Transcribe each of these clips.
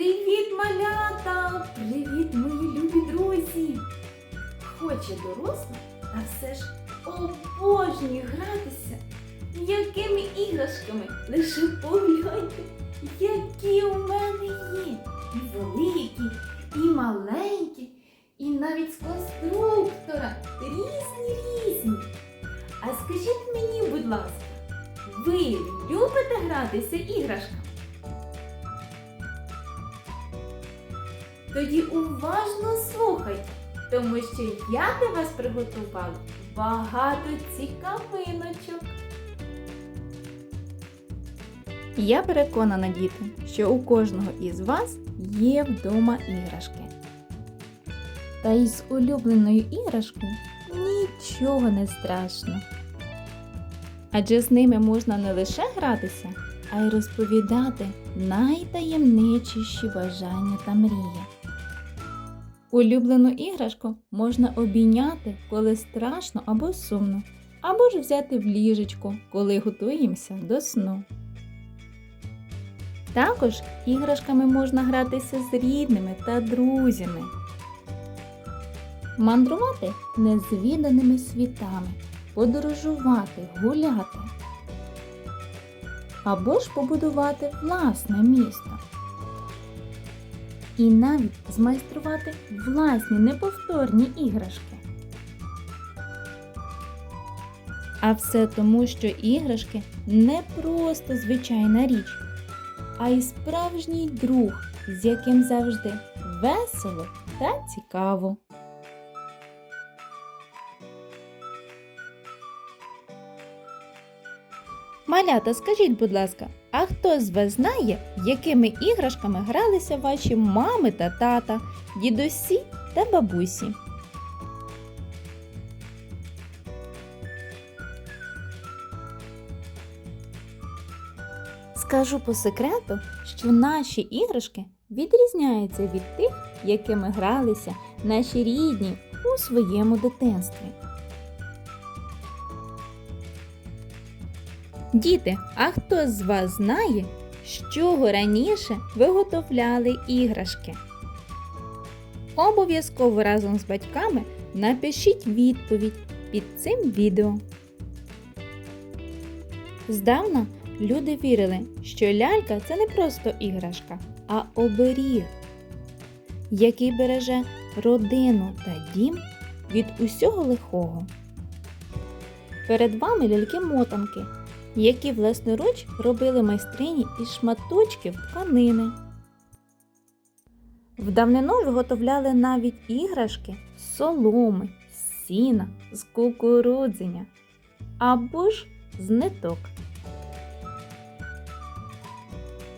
Привіт, малята! Привіт, мої любі друзі! Хоче доросла, а все ж обожнює гратися. Якими іграшками? Лише погляньте, які у мене є. І великі, і маленькі, і навіть з конструктора. Різні різні. А скажіть мені, будь ласка, ви любите гратися іграшками? Тоді уважно слухайте, тому що я для вас приготувала багато цікавиночок. Я переконана, діти, що у кожного із вас є вдома іграшки. Та із улюбленою іграшкою нічого не страшно. Адже з ними можна не лише гратися, а й розповідати найтаємничіші бажання та мрії. Улюблену іграшку можна обійняти, коли страшно або сумно, або ж взяти в ліжечко, коли готуємося до сну. Також іграшками можна гратися з рідними та друзями, мандрувати незвіданими світами, подорожувати, гуляти. Або ж побудувати власне місто. І навіть змайструвати власні неповторні іграшки. А все тому, що іграшки не просто звичайна річ, а й справжній друг, з яким завжди весело та цікаво. Малята, скажіть, будь ласка, а хто з вас знає, якими іграшками гралися ваші мами та тата, дідусі та бабусі? Скажу по секрету, що наші іграшки відрізняються від тих, якими гралися наші рідні у своєму дитинстві. Діти, а хто з вас знає, з чого раніше виготовляли іграшки? Обов'язково разом з батьками напишіть відповідь під цим відео. Здавна люди вірили, що лялька це не просто іграшка, а оберіг, який береже родину та дім від усього лихого. Перед вами ляльки-мотанки, які власноруч робили майстрині із шматочків тканини. В давнину виготовляли навіть іграшки з соломи, з сіна, з кукурудзеня або ж з ниток.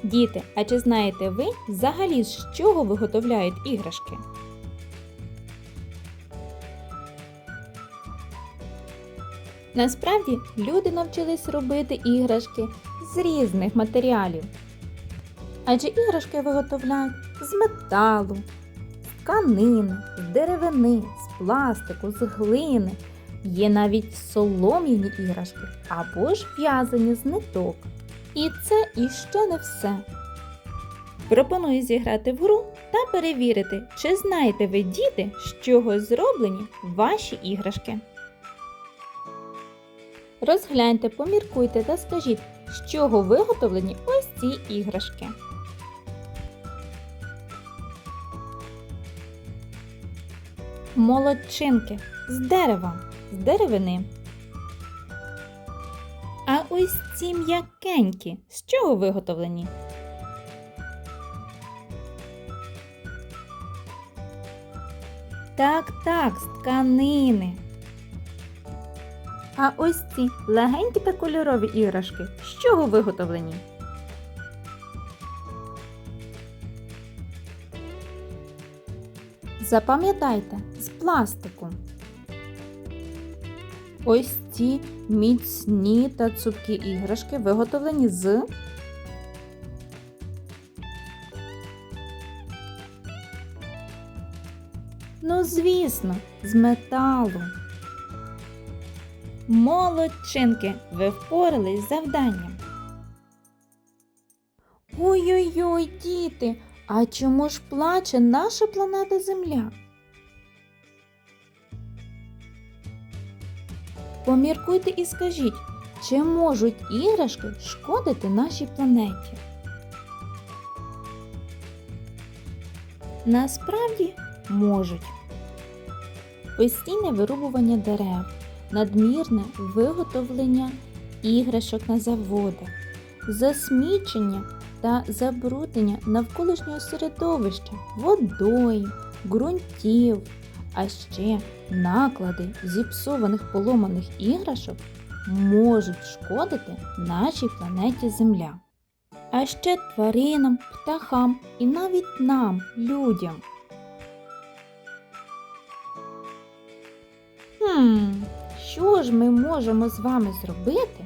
Діти, а чи знаєте ви взагалі з чого виготовляють іграшки? Насправді люди навчились робити іграшки з різних матеріалів. Адже іграшки виготовляють з металу, з тканини, з деревини, з пластику, з глини. Є навіть солом'яні іграшки або ж в'язані з ниток. І це іще не все. Пропоную зіграти в гру та перевірити, чи знаєте ви діти, з чого зроблені ваші іграшки. Розгляньте, поміркуйте та скажіть, з чого виготовлені ось ці іграшки. Молодчинки з дерева, з деревини. А ось ці м'якенькі з чого виготовлені? Так, так, з тканини. А ось ці легенькі та кольорові іграшки з чого виготовлені? Запам'ятайте з пластику. Ось ці міцні та цупкі іграшки виготовлені з Ну, звісно, з металу. Молодчинки, ви впорались з завданням. Ой-ой-ой, діти, А чому ж плаче наша планета Земля? Поміркуйте і скажіть, чи можуть іграшки шкодити нашій планеті? Насправді можуть. Постійне вирубування дерев, надмірне виготовлення іграшок на заводах, засмічення та забруднення навколишнього середовища, водою, ґрунтів, а ще наклади зіпсованих поломаних іграшок можуть шкодити нашій планеті Земля. А ще тваринам, птахам і навіть нам, людям. Хм, що ж ми можемо з вами зробити,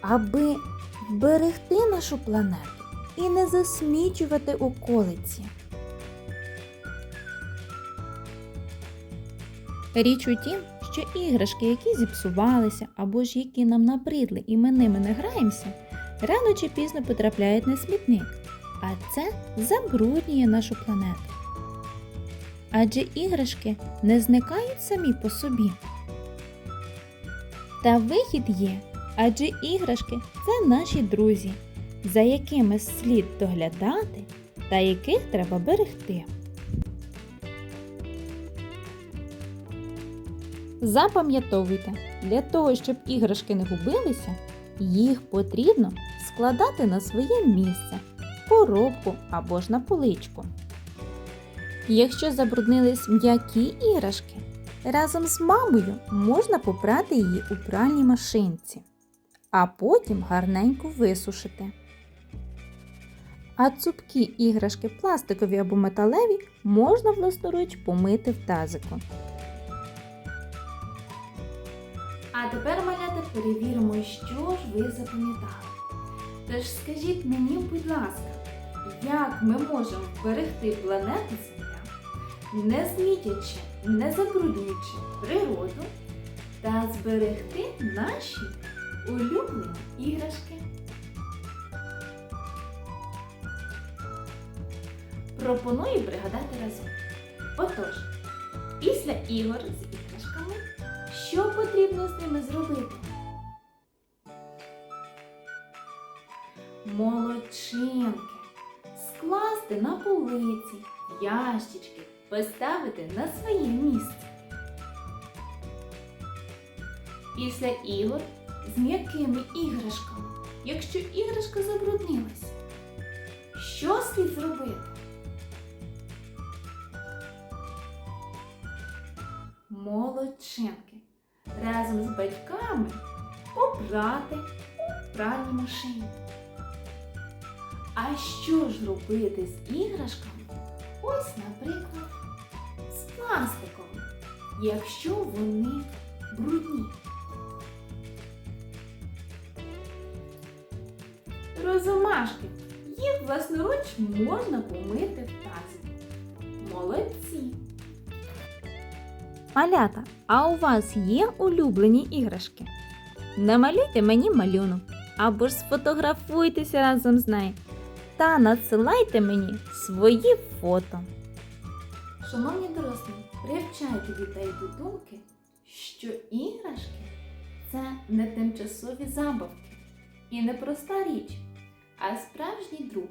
аби вберегти нашу планету і не засмічувати околиці? Річ у тім, що іграшки, які зіпсувалися або ж які нам набридли і ми ними не граємося, рано чи пізно потрапляють на смітник, а це забруднює нашу планету. Адже іграшки не зникають самі по собі. Та вихід є, адже іграшки це наші друзі, за якими слід доглядати та яких треба берегти. Запам'ятовуйте, для того, щоб іграшки не губилися, їх потрібно складати на своє місце, коробку або ж на поличку. Якщо забруднились м'які іграшки, разом з мамою можна попрати її у пральній машинці, а потім гарненько висушити. А цупкі іграшки пластикові або металеві можна власноруч помити в тазику. А тепер, малята, перевіримо, що ж ви запам'ятали. Тож скажіть мені, будь ласка, як ми можемо вберегти планету Земля, не змітячи, не забруднюючи природу та зберегти наші улюблені іграшки? Пропоную пригадати разом. Отож, після ігор з іграшками що потрібно з ними зробити? Молодчинки. Скласти на полиці, ящички, поставити на своє місце. Після ігор з м'якими іграшками, якщо іграшка забруднилася, що слід зробити? Молодчинки разом з батьками попрати у пральній машині. А що ж робити з іграшками? Ось, наприклад, з пластиком, якщо вони брудні. Розумашки, їх власноруч можна помити в тазі. Молодці! Малята, а у вас є улюблені іграшки? Намалюйте мені малюнок або ж сфотографуйтеся разом з нею та надсилайте мені свої фото. Шановні дорослі, привчайте дітей до думки, що іграшки це не тимчасові забавки і не проста річ, а справжній друг,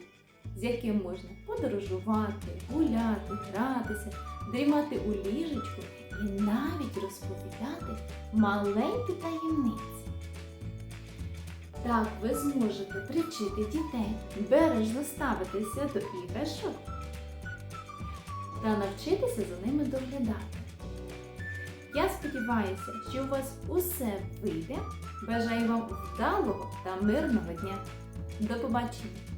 з яким можна подорожувати, гуляти, гратися, дрімати у ліжечку і навіть розповідати маленькі таємниці. Так ви зможете привчити дітей бережно ставитися до іграшок та навчитися за ними доглядати. Я сподіваюся, що у вас усе вийде. Бажаю вам вдалого та мирного дня. До побачення!